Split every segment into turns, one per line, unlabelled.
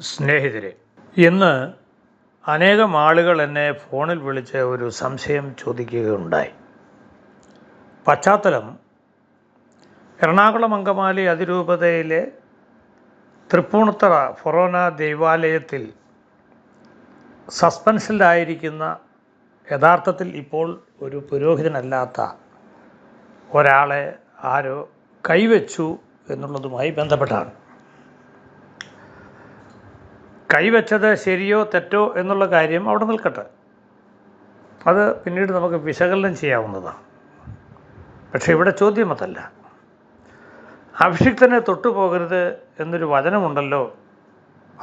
സ്നേഹിതരെ. ഇന്ന് അനേകം ആളുകൾ എന്നെ ഫോണിൽ വിളിച്ച് ഒരു സംശയം ചോദിക്കുകയുണ്ടായി. പശ്ചാത്തലം. എറണാകുളം അങ്കമാലി അതിരൂപതയിലെ തൃപ്പൂണിത്തറ ഫൊറോന ദൈവാലയത്തിൽ സസ്പെൻഷനിലായിരിക്കുന്ന യഥാർത്ഥത്തിൽ ഇപ്പോൾ ഒരു പുരോഹിതനല്ലാത്ത ഒരാളെ ആരോ കൈവച്ചു എന്നുള്ളതുമായി ബന്ധപ്പെട്ടാണ്. കൈവച്ചത് ശരിയോ തെറ്റോ എന്നുള്ള കാര്യം അവിടെ നിൽക്കട്ടെ. അത് പിന്നീട് നമുക്ക് വിശകലനം ചെയ്യാവുന്നതാണ്. പക്ഷേ ഇവിടെ ചോദ്യം അതല്ല. അഭിഷിക്തനെ തൊട്ടുപോകരുത് എന്നൊരു വചനമുണ്ടല്ലോ.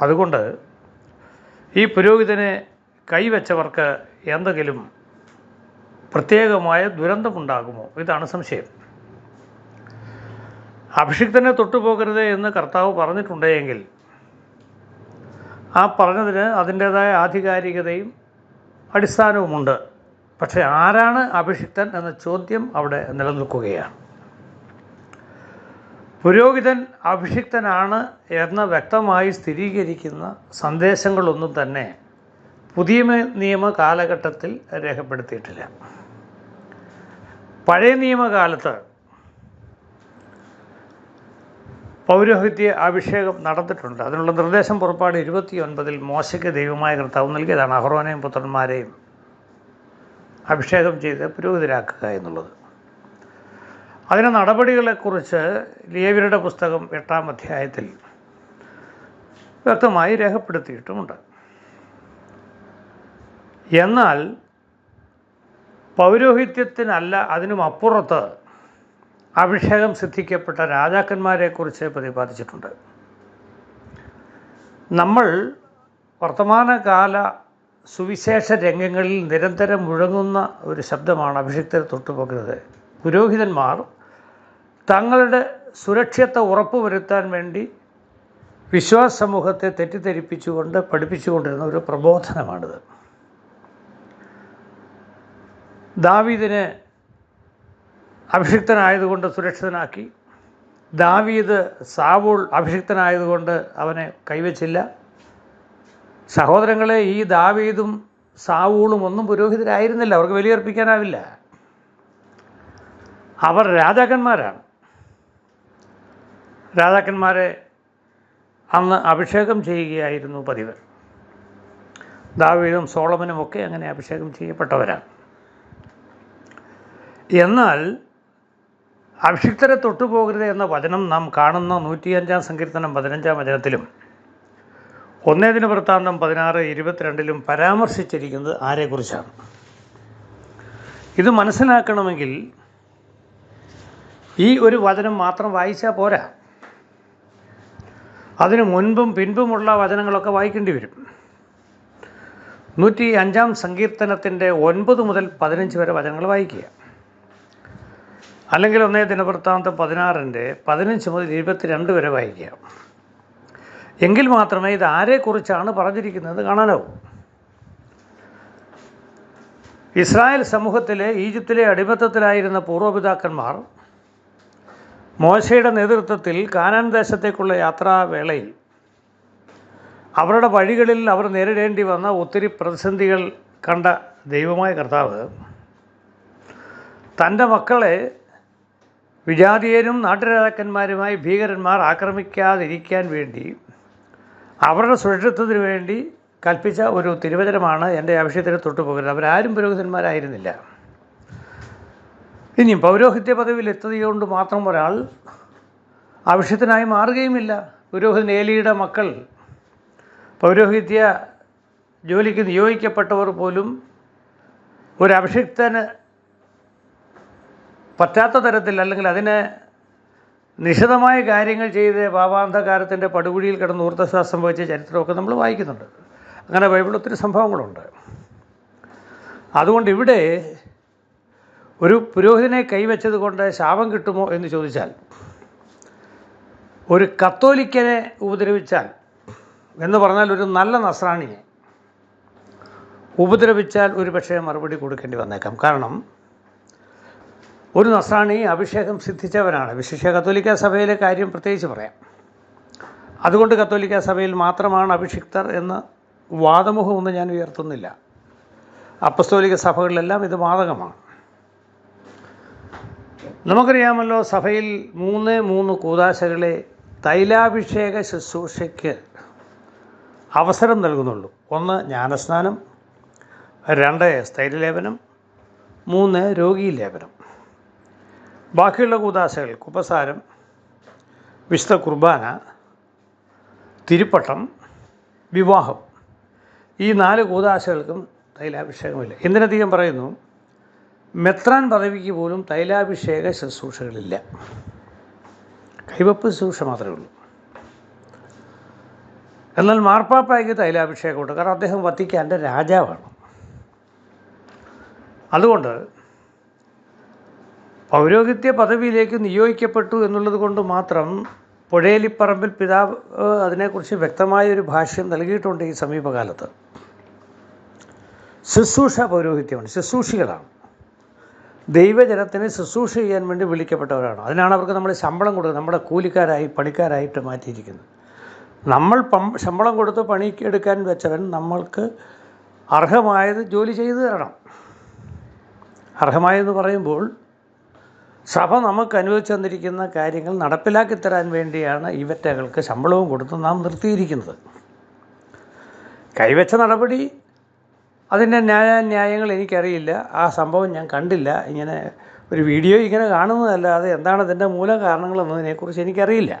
അതുകൊണ്ട് ഈ പുരോഹിതനെ കൈവച്ചവർക്ക് എന്തെങ്കിലും പ്രത്യേകമായ ദുരന്തമുണ്ടാകുമോ? ഇതാണ് സംശയം. അഭിഷിക്തനെ തൊട്ടുപോകരുത് എന്ന് കർത്താവ് പറഞ്ഞിട്ടുണ്ടെങ്കിൽ ആ പറഞ്ഞതിന് അതിന്റേതായ ആധികാരികതയും അടിസ്ഥാനവുമുണ്ട്. പക്ഷേ ആരാണ് അഭിഷിക്തൻ എന്ന ചോദ്യം അവിടെ നിലനിൽക്കുകയാണ്. പുരോഹിതൻ അഭിഷിക്തനാണ് എന്ന് വ്യക്തമായി സ്ഥിരീകരിക്കുന്ന സന്ദേശങ്ങളൊന്നും തന്നെ പുതിയ നിയമ കാലഘട്ടത്തിൽ രേഖപ്പെടുത്തിയിട്ടില്ല. പഴയ നിയമകാലത്ത് പൗരോഹിത്യ അഭിഷേകം നടന്നിട്ടുണ്ട്. അതിനുള്ള നിർദ്ദേശം പുറപ്പാട് ഇരുപത്തി ഒൻപതിൽ മോശയ്ക്ക് ദൈവമായ കർത്താവ് നൽകിയതാണ്. അഹ്റോനെയും പുത്രന്മാരെയും അഭിഷേകം ചെയ്ത് പുരോഹിതരാക്കുക എന്നുള്ളത്. അതിന് നടപടികളെക്കുറിച്ച് ലേവ്യരുടെ പുസ്തകം എട്ടാം അധ്യായത്തിൽ വ്യക്തമായി രേഖപ്പെടുത്തിയിട്ടുമുണ്ട്. എന്നാൽ പൗരോഹിത്യത്തിനല്ല അതിനും അപ്പുറത്ത് അഭിഷേകം സിദ്ധിക്കപ്പെട്ട രാജാക്കന്മാരെക്കുറിച്ച് പ്രതിപാദിച്ചിട്ടുണ്ട്. നമ്മൾ വർത്തമാനകാല സുവിശേഷ രംഗങ്ങളിൽ നിരന്തരം മുഴങ്ങുന്ന ഒരു ശബ്ദമാണ് അഭിഷിക്തരെ തൊട്ടുപോകുന്നത്. പുരോഹിതന്മാർ തങ്ങളുടെ സുരക്ഷിതത്വ ഉറപ്പുവരുത്താൻ വേണ്ടി വിശ്വാസ സമൂഹത്തെ തെറ്റിദ്ധരിപ്പിച്ചുകൊണ്ട് പഠിപ്പിച്ചുകൊണ്ടിരുന്ന ഒരു പ്രബോധനമാണിത്. ദാവീദിനെ അഭിഷിക്തനായതുകൊണ്ട് സുരക്ഷിതനാക്കി. ദാവീദ് സാവൂൾ അഭിഷിക്തനായതുകൊണ്ട് അവനെ കൈവച്ചില്ല. സഹോദരങ്ങളെ ഈ ദാവീദും സാവൂളും ഒന്നും പുരോഹിതരായിരുന്നില്ല. അവർക്ക് ബലിയർപ്പിക്കാനാവില്ല. അവർ രാജാക്കന്മാരാണ്. രാജാക്കന്മാരെ അന്ന് അഭിഷേകം ചെയ്യുകയായിരുന്നു പതിവ്. ദാവീദും സോളമനും ഒക്കെ അങ്ങനെ അഭിഷേകം ചെയ്യപ്പെട്ടവരാണ്. എന്നാൽ അഭിഷിക്തരെ തൊട്ടുപോകരുത് എന്ന വചനം നാം കാണുന്ന നൂറ്റിയഞ്ചാം സങ്കീർത്തനം പതിനഞ്ചാം വചനത്തിലും ഒന്നേതിന് വൃത്താന്തം പതിനാറ് ഇരുപത്തിരണ്ടിലും പരാമർശിച്ചിരിക്കുന്നത് ആരെക്കുറിച്ചാണ്? ഇത് മനസ്സിലാക്കണമെങ്കിൽ ഈ ഒരു വചനം മാത്രം വായിച്ചാൽ പോരാ. അതിനു മുൻപും പിൻപുമുള്ള വചനങ്ങളൊക്കെ വായിക്കേണ്ടി വരും. നൂറ്റി അഞ്ചാം സങ്കീർത്തനത്തിന്റെ ഒൻപത് മുതൽ പതിനഞ്ച് വരെ വചനങ്ങൾ വായിക്കുക. അല്ലെങ്കിൽ ഒന്നേ ദിനവൃത്താന്തം പതിനാറിന്റെ പതിനഞ്ച് മുതൽ ഇരുപത്തിരണ്ട് വരെ വായിക്കുക എങ്കിൽ മാത്രമേ ഇത് ആരെക്കുറിച്ചാണ് പറഞ്ഞിരിക്കുന്നത് കാണാനാവൂ. ഇസ്രായേൽ സമൂഹത്തിലെ ഈജിപ്തിലെ അടിമത്തത്തിലായിരുന്ന പൂർവപിതാക്കന്മാർ മോശയുടെ നേതൃത്വത്തിൽ കാനാൻ ദേശത്തേക്കുള്ള യാത്രാവേളയിൽ അവരുടെ വഴികളിൽ അവർ നേരിടേണ്ടി വന്ന ഒത്തിരി പ്രതിസന്ധികൾ കണ്ട ദൈവമായ കർത്താവ് തന്റെ മക്കളെ വിജാതീയരും നാട്ടുരാജാക്കന്മാരുമായി ഭീകരന്മാർ ആക്രമിക്കാതിരിക്കാൻ വേണ്ടി അവരുടെ സുരക്ഷിതത്വത്തിന് വേണ്ടി കൽപ്പിച്ച ഒരു തിരുവചനമാണ് എന്റെ ആവശ്യത്തിന് തൊട്ടുപോകരുത് അവരാരും പുരോഹിതന്മാരായിരുന്നില്ല. ഇനി പൗരോഹിത്യ പദവിയിൽ എത്തുകയുകൊണ്ട് മാത്രം ഒരാൾ ആവശ്യത്തിനായി മാറുകയുമില്ല. പുരോഹിതൻ ഏലിയുടെ മക്കൾ പൗരോഹിത്യ ജോലിക്ക് നിയോഗിക്കപ്പെട്ടവർ പോലും ഒരു അഭിഷിക്തന് പറ്റാത്ത തരത്തിൽ അല്ലെങ്കിൽ അതിന് നിശിതമായ കാര്യങ്ങൾ ചെയ്ത് പാപാന്ധകാരത്തിന്റെ പടുകുഴിയിൽ കിടന്ന് ഊർദ്ധശ്വാസം സംഭവിച്ച ചരിത്രമൊക്കെ നമ്മൾ വായിക്കുന്നുണ്ട്. അങ്ങനെ ബൈബിളിൽ ഒത്തിരി സംഭവങ്ങളുണ്ട്. അതുകൊണ്ട് ഇവിടെ ഒരു പുരോഹിതനെ കൈവച്ചത് കൊണ്ട് ശാപം കിട്ടുമോ എന്ന് ചോദിച്ചാൽ ഒരു കത്തോലിക്കനെ ഉപദ്രവിച്ചാൽ എന്ന് പറഞ്ഞാൽ ഒരു നല്ല നസ്രാണിനെ ഉപദ്രവിച്ചാൽ ഒരു പക്ഷേ മറുപടി കൊടുക്കേണ്ടി വന്നേക്കാം. കാരണം ഒരു നസ്രാണി അഭിഷേകം സിദ്ധിച്ചവനാണ്. വിശിഷ്യ കത്തോലിക്ക സഭയിലെ കാര്യം പ്രത്യേകിച്ച് പറയാം. അതുകൊണ്ട് കത്തോലിക്ക സഭയിൽ മാത്രമാണ് അഭിഷിക്തർ എന്ന് വാദമുഖമൊന്നും ഞാൻ ഉയർത്തുന്നില്ല. അപ്പസ്തോലിക സഭകളിലെല്ലാം ഇത് ബാധകമാണ് നമുക്കറിയാമല്ലോ സഭയിൽ മൂന്ന് മൂന്ന് കൂതാശകളെ തൈലാഭിഷേക ശുശ്രൂഷയ്ക്ക് അവസരം നൽകുന്നുള്ളൂ. ഒന്ന് ജ്ഞാനസ്നാനം രണ്ട് സ്ഥൈര്യലേപനം മൂന്ന് രോഗീലേപനം. ബാക്കിയുള്ള കൂതാശകൾ കുപ്പസാരം വിശുദ്ധ കുർബാന തിരുപ്പട്ടം വിവാഹം. ഈ നാല് കൂതാശകൾക്കും തൈലാഭിഷേകമില്ല. എന്തിനധികം പറയുന്നു? മെത്രാൻ പദവിക്ക് പോലും തൈലാഭിഷേക ശുശ്രൂഷകളില്ല. കൈവപ്പ് ശുശ്രൂഷ മാത്രമേ ഉള്ളൂ. എന്നാൽ മാർപ്പാപ്പായ്ക്ക് തൈലാഭിഷേകമുണ്ട്. കാരണം അദ്ദേഹം വത്തിക്കാന്റെ രാജാവാണ്. അതുകൊണ്ട് പൗരോഹിത്യ പദവിയിലേക്ക് നിയോഗിക്കപ്പെട്ടു എന്നുള്ളത് കൊണ്ട് മാത്രം പുഴയലിപ്പറമ്പിൽ പിതാവ് അതിനെക്കുറിച്ച് വ്യക്തമായൊരു ഭാഷ്യം നൽകിയിട്ടുണ്ട് ഈ സമീപകാലത്ത്. ശുശ്രൂഷ പൗരോഹിത്യമാണ്. ശുശ്രൂഷികളാണ്. ദൈവജനത്തിന് ശുശ്രൂഷ ചെയ്യാൻ വേണ്ടി വിളിക്കപ്പെട്ടവരാണ്. അതിനാണ് അവർക്ക് നമ്മൾ ശമ്പളം കൊടുക്കുക നമ്മുടെ കൂലിക്കാരായി പണിക്കാരായിട്ട് മാറ്റിയിരിക്കുന്നത്. നമ്മൾ ശമ്പളം കൊടുത്ത് പണിക്കെടുക്കാൻ വെച്ചവൻ നമ്മൾക്ക് അർഹമായത് ജോലി ചെയ്തു തരണം. അർഹമായെന്ന് പറയുമ്പോൾ സഭ നമുക്ക് അനുവദിച്ചു തന്നിരിക്കുന്ന കാര്യങ്ങൾ നടപ്പിലാക്കി തരാൻ വേണ്ടിയാണ് ഇവറ്റകൾക്ക് ശമ്പളവും കൊടുത്ത് നാം നിർത്തിയിരിക്കുന്നത്. കൈവച്ച നടപടി അതിന്റെ ന്യായാന്യായങ്ങൾ എനിക്കറിയില്ല. ആ സംഭവം ഞാൻ കണ്ടില്ല. ഇങ്ങനെ ഒരു വീഡിയോ ഇങ്ങനെ കാണുന്നതല്ലാതെ എന്താണ് അതിന്റെ മൂല കാരണങ്ങളെന്നതിനെക്കുറിച്ച് എനിക്കറിയില്ല.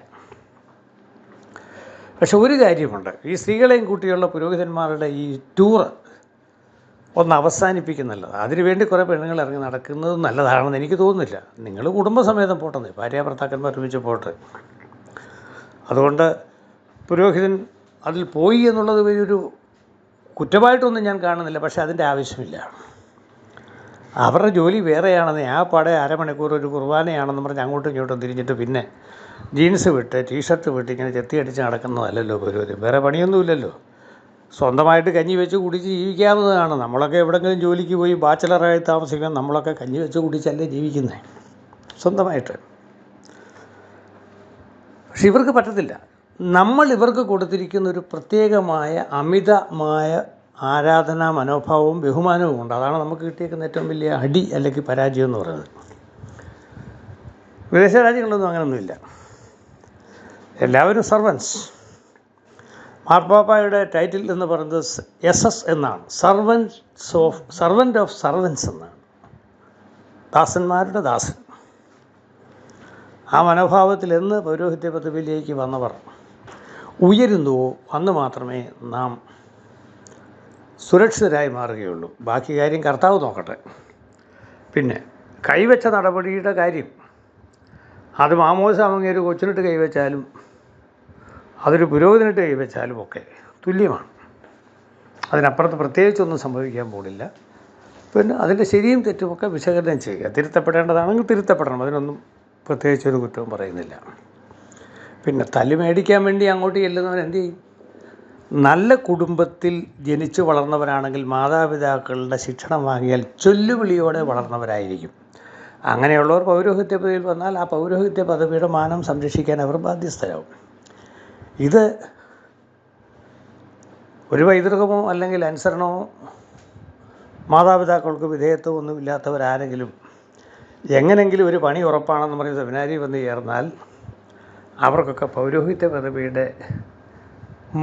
പക്ഷെ ഒരു കാര്യമുണ്ട്. ഈ സ്ത്രീകളെയും കൂട്ടിയുള്ള പുരോഹിതന്മാരുടെ ഈ ടൂറ് ഒന്ന് അവസാനിപ്പിക്കുന്നുള്ളത് അതിനുവേണ്ടി കുറേ പെണ്ണുങ്ങൾ ഇറങ്ങി നടക്കുന്നത് നല്ലതാണെന്ന് എനിക്ക് തോന്നുന്നില്ല. നിങ്ങൾ കുടുംബസമേതം പോട്ടെന്ന് ഭാര്യ ഭർത്താക്കന്മാർ ഒരുമിച്ച് പോട്ടെ. അതുകൊണ്ട് പുരോഹിതൻ അതിൽ പോയി എന്നുള്ളത് വലിയൊരു കുറ്റമായിട്ടൊന്നും ഞാൻ കാണുന്നില്ല. പക്ഷേ അതിന്റെ ആവശ്യമില്ല. അവരുടെ ജോലി വേറെയാണെന്ന് ആ പാടെ അരമണിക്കൂർ ഒരു കുർബാനയാണെന്ന് പറഞ്ഞ് അങ്ങോട്ടും ഇങ്ങോട്ടും തിരിഞ്ഞിട്ട് പിന്നെ ജീൻസ് വിട്ട് ടീഷർട്ട് വിട്ട് ഇങ്ങനെ ചെത്തിയടിച്ച് നടക്കുന്നതല്ലല്ലോ പുരോഹിതൻ വേറെ പണിയൊന്നുമില്ലല്ലോ. സ്വന്തമായിട്ട് കഞ്ഞി വെച്ച് കുടിച്ച് ജീവിക്കാവുന്നതാണ്. നമ്മളൊക്കെ എവിടെങ്കിലും ജോലിക്ക് പോയി ബാച്ചിലറായി താമസിക്കണം. നമ്മളൊക്കെ കഞ്ഞി വെച്ച് കുടിച്ചല്ലേ ജീവിക്കുന്നത് സ്വന്തമായിട്ട്. പക്ഷെ ഇവർക്ക് പറ്റത്തില്ല. നമ്മൾ ഇവർക്ക് കൊടുത്തിരിക്കുന്ന ഒരു പ്രത്യേകമായ അമിതമായ ആരാധനാ മനോഭാവവും ബഹുമാനവും ഉണ്ട്. അതാണ് നമുക്ക് കിട്ടിയേക്കുന്ന ഏറ്റവും വലിയ അടി അല്ലെങ്കിൽ പരാജയം എന്ന് പറയുന്നത്. വിദേശ രാജ്യങ്ങളിലൊന്നും അങ്ങനെയൊന്നുമില്ല എല്ലാവരും സർവൻസ്. മാർപ്പാപ്പായുടെ ടൈറ്റിൽ എന്ന് പറയുന്നത് എസ് എസ് എന്നാണ്. Servants of servant of servants എന്നാണ്. ദാസന്മാരുടെ ദാസൻ. ആ മനോഭാവത്തിൽ എന്ന് പൗരോഹിത്യ പദവിയിലേക്ക് വന്നവർ ഉയരുന്നുവോ അന്ന് മാത്രമേ നാം സുരക്ഷിതരായി മാറുകയുള്ളൂ. ബാക്കി കാര്യം കർത്താവ് നോക്കട്ടെ. പിന്നെ കൈവച്ച നടപടിയുടെ കാര്യം. അത് മാമോസ ഒരു കൊച്ചിനിട്ട് കൈവച്ചാലും അതൊരു പുരോഗതിനിട്ട് കൈവച്ചാലും ഒക്കെ തുല്യമാണ്. അതിനപ്പുറത്ത് പ്രത്യേകിച്ചൊന്നും സംഭവിക്കാൻ പോണില്ല. പിന്നെ അതിന്റെ ശരിയും തെറ്റുമൊക്കെ വിശകലനം ചെയ്യുക. തിരുത്തപ്പെടേണ്ടതാണെങ്കിൽ തിരുത്തപ്പെടണം. അതിനൊന്നും പ്രത്യേകിച്ചൊരു കുറ്റവും പറയുന്നില്ല. പിന്നെ തല്ലു മേടിക്കാൻ വേണ്ടി അങ്ങോട്ട് ചെല്ലുന്നവൻ എന്ത് ചെയ്യും? നല്ല കുടുംബത്തിൽ ജനിച്ചു വളർന്നവരാണെങ്കിൽ മാതാപിതാക്കളുടെ ശിക്ഷണം വാങ്ങിയാൽ ചൊല്ലുവിളിയോടെ വളർന്നവരായിരിക്കും. അങ്ങനെയുള്ളവർ പൗരോഹിത്യ പദവിയിൽ വന്നാൽ ആ പൗരോഹിത്യ പദവിയുടെ മാനം സംരക്ഷിക്കാൻ അവർ ബാധ്യസ്ഥരാകും. ഇത് ഒരു പൈതൃകമോ അല്ലെങ്കിൽ അനുസരണമോ മാതാപിതാക്കൾക്ക് വിധേയത്വം ഒന്നും ഇല്ലാത്തവരാരെങ്കിലും എങ്ങനെങ്കിലും ഒരു പണി ഉറപ്പാണെന്ന് പറഞ്ഞ് സെമിനാരി വന്ന് ചേർന്നാൽ അവർക്കൊക്കെ പൗരോഹിത്യ പദവിയുടെ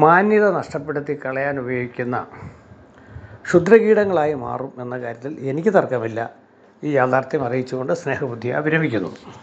മാന്യത നഷ്ടപ്പെടുത്തി കളയാൻ ഉപയോഗിക്കുന്ന ക്ഷുദ്രകീടങ്ങളായി മാറും എന്ന കാര്യത്തിൽ എനിക്ക് തർക്കമില്ല. ഈ യാഥാർത്ഥ്യം അറിയിച്ചുകൊണ്ട് സ്നേഹബുദ്ധിയെ വിരമിക്കുന്നു